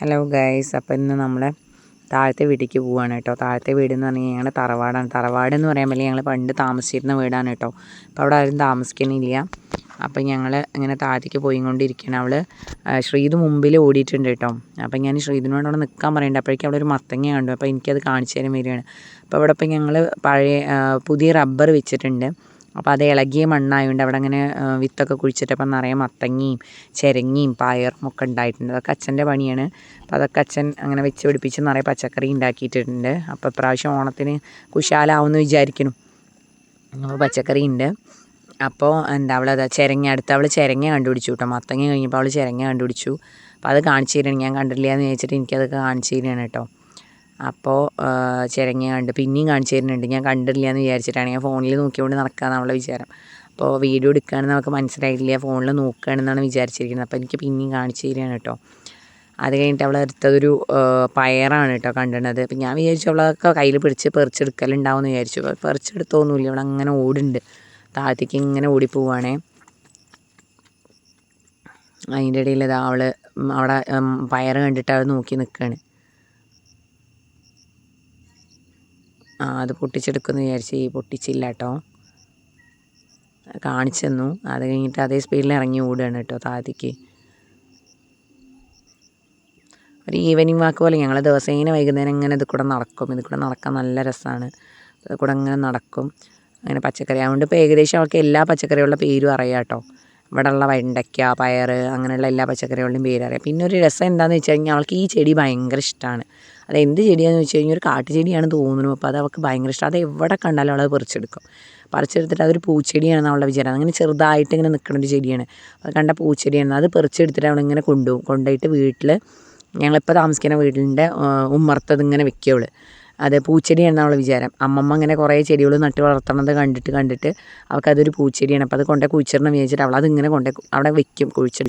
Hello guys അപ്പോൾ ഇന്ന് നമ്മൾ താഴത്തെ വീട്ടിലേക്ക് പോവുകയാണ് കേട്ടോ. താഴത്തെ വീട് എന്ന് പറഞ്ഞാൽ ഞങ്ങളുടെ തറവാടാണ്. തറവാട് എന്ന് പറയാൻ പറ്റില്ല ഞങ്ങൾ പണ്ട് താമസിച്ചിരുന്ന വീടാണ് കേട്ടോ. അപ്പോൾ അവിടെ ആരും താമസിക്കണില്ല. അപ്പം ഞങ്ങൾ ഇങ്ങനെ താഴത്തേക്ക് പോയിക്കൊണ്ടിരിക്കുകയാണ് അവൾ ശ്രീത് മുമ്പിൽ ഓടിയിട്ടുണ്ട് കേട്ടോ. അപ്പം ഞാൻ ശ്രീതിനോട് അവിടെ നിൽക്കാൻ പറയുന്നുണ്ട് അപ്പോഴേക്കും അവിടെ ഒരു മത്തങ്ങ കണ്ടു. അപ്പോൾ എനിക്കത് കാണിച്ചു തരാൻ വരികയാണ്. അപ്പോൾ അവിടെ ഇപ്പം ഞങ്ങൾ പഴയ പുതിയ റബ്ബർ വെച്ചിട്ടുണ്ട്. അപ്പോൾ അത് ഇളകിയ മണ്ണായതുകൊണ്ട് അവിടെ അങ്ങനെ വിത്തൊക്കെ കുഴിച്ചിട്ടപ്പം നിറയെ മത്തങ്ങയും ചിരങ്ങിയും പയറും ഒക്കെ ഉണ്ടായിട്ടുണ്ട്. അതൊക്കെ അച്ഛന്റെ പണിയാണ്. അപ്പോൾ അതൊക്കെ അച്ഛൻ അങ്ങനെ വെച്ച് പിടിപ്പിച്ച് നിറയെ പച്ചക്കറി ഉണ്ടാക്കിയിട്ടുണ്ട് അപ്പോൾ ഇപ്രാവശ്യം ഓണത്തിന് കുശാലാവുമെന്ന് വിചാരിക്കുന്നു. അപ്പോൾ പച്ചക്കറി ഉണ്ട്. അപ്പോൾ എന്താ അവൾ അതാ ചിരങ്ങ അടുത്ത് അവൾ ചിരങ്ങ കണ്ടുപിടിച്ചു കേട്ടോ. മത്തങ്ങ കഴിഞ്ഞപ്പോൾ അവൾ ചിരങ്ങ കണ്ടുപിടിച്ചു. അപ്പോൾ അത് കാണിച്ചു തരികയാണ് ഞാൻ കണ്ടില്ല എന്ന് ചോദിച്ചിട്ട് എനിക്കതൊക്കെ കാണിച്ചു തരികയാണ് കേട്ടോ. അപ്പോൾ ചിരങ്ങ കണ്ട് പിന്നെയും കാണിച്ചു തരുന്നുണ്ട്. ഞാൻ കണ്ടില്ല എന്ന് വിചാരിച്ചിട്ടാണ് ഞാൻ ഫോണിൽ നോക്കിയോണ്ട് നടക്കാന്നുള്ള അവളെ വിചാരം. അപ്പോൾ വീഡിയോ എടുക്കുകയാണെന്ന് നമുക്ക് മനസ്സിലായിട്ടില്ല. ഫോണിൽ നോക്കുകയാണെന്നാണ് വിചാരിച്ചിരിക്കുന്നത്. അപ്പോൾ എനിക്ക് പിന്നെയും കാണിച്ചു തരികയാണ് കേട്ടോ. അത് കഴിഞ്ഞിട്ട് അവൾ എടുത്തതൊരു പയറാണ് കേട്ടോ കണ്ടിരുന്നത് അപ്പം ഞാൻ വിചാരിച്ചു അവളൊക്കെ കയ്യിൽ പിടിച്ച് പെറിച്ചെടുക്കലുണ്ടാവും എന്ന് വിചാരിച്ചു പറിച്ചെടുത്തൊന്നുമില്ല. അവൾ അങ്ങനെ ഓടുന്നുണ്ട്. താഴത്തേക്ക് ഇങ്ങനെ ഓടിപ്പോവാണേ. അതിന്റെ ഇടയിൽ ഇതാ അവൾ അവിടെ പയർ കണ്ടിട്ട് അവൾ നോക്കി നിൽക്കുകയാണ് ആ അത് പൊട്ടിച്ചെടുക്കുമെന്ന് വിചാരിച്ച് പൊട്ടിച്ചില്ല കേട്ടോ കാണിച്ചു തന്നു. അത് കഴിഞ്ഞിട്ട് അതേ സ്പീഡിൽ ഇറങ്ങി ഓടുകയാണ് കേട്ടോ താഴത്തേക്ക് ഒരു ഈവനിങ് വാക്ക് പോലെ ഞങ്ങൾ ദിവസേന വൈകുന്നേരം ഇങ്ങനെ ഇത് കൂടെ നടക്കും. ഇത് കൂടെ നടക്കാൻ നല്ല രസമാണ് ഇത് കൂടെ ഇങ്ങനെ നടക്കും. അങ്ങനെ പച്ചക്കറി. അതുകൊണ്ട് ഇപ്പോൾ ഏകദേശം അവൾക്ക് എല്ലാ പച്ചക്കറികളുടെ പേരും അറിയാം കേട്ടോ. ഇവിടെ ഉള്ള വെണ്ടയ്ക്ക പയർ അങ്ങനെയുള്ള എല്ലാ പച്ചക്കറികളുടെയും പേര് അറിയാം പിന്നെ ഒരു രസം എന്താണെന്ന് വെച്ച് കഴിഞ്ഞാൽ അവൾക്ക് ഈ ചെടി ഭയങ്കര ഇഷ്ടമാണ് അത് എന്ത് ചെടിയാണെന്ന് വെച്ച് കഴിഞ്ഞാൽ ഒരു കാട്ടുചെടിയാണ് തോന്നുന്നു. അപ്പോൾ അത് അവൾക്ക് ഭയങ്കര ഇഷ്ടം. അത് എവിടെ കണ്ടാലും അവളത് പറിച്ചെടുക്കും. പറിച്ചെടുത്തിട്ട് അതൊരു പൂച്ചെടിയാണെന്ന് അവളുടെ വിചാരം. അങ്ങനെ ചെറുതായിട്ട് ഇങ്ങനെ നിൽക്കുന്ന ഒരു ചെടിയാണ്. അത് കണ്ട പൂച്ചെടിയാണ്. അത് പറിച്ചെടുത്തിട്ട് അവളിങ്ങനെ കൊണ്ടുപോകും കൊണ്ടുപോയിട്ട് വീട്ടിൽ ഞങ്ങളിപ്പോൾ താമസിക്കുന്ന വീടിന്റെ ഉമ്മർത്തത് ഇങ്ങനെ വെക്കും അവൾ. അത് പൂച്ചെടിയാണെന്ന് നമ്മൾ വിചാരം. അമ്മമ്മ അങ്ങനെ കുറേ ചെടികൾ നട്ട് വളർത്തണത് കണ്ടിട്ട് കണ്ടിട്ട് അവൾക്കതൊരു പൂച്ചെടിയാണ്. അപ്പോൾ അത് കൊണ്ടേ കുഴിച്ചിടണം വിചാരിച്ചിട്ട് അവൾ അതിങ്ങനെ കൊണ്ടേ അവിടെ വെക്കും കുഴിച്ചെടി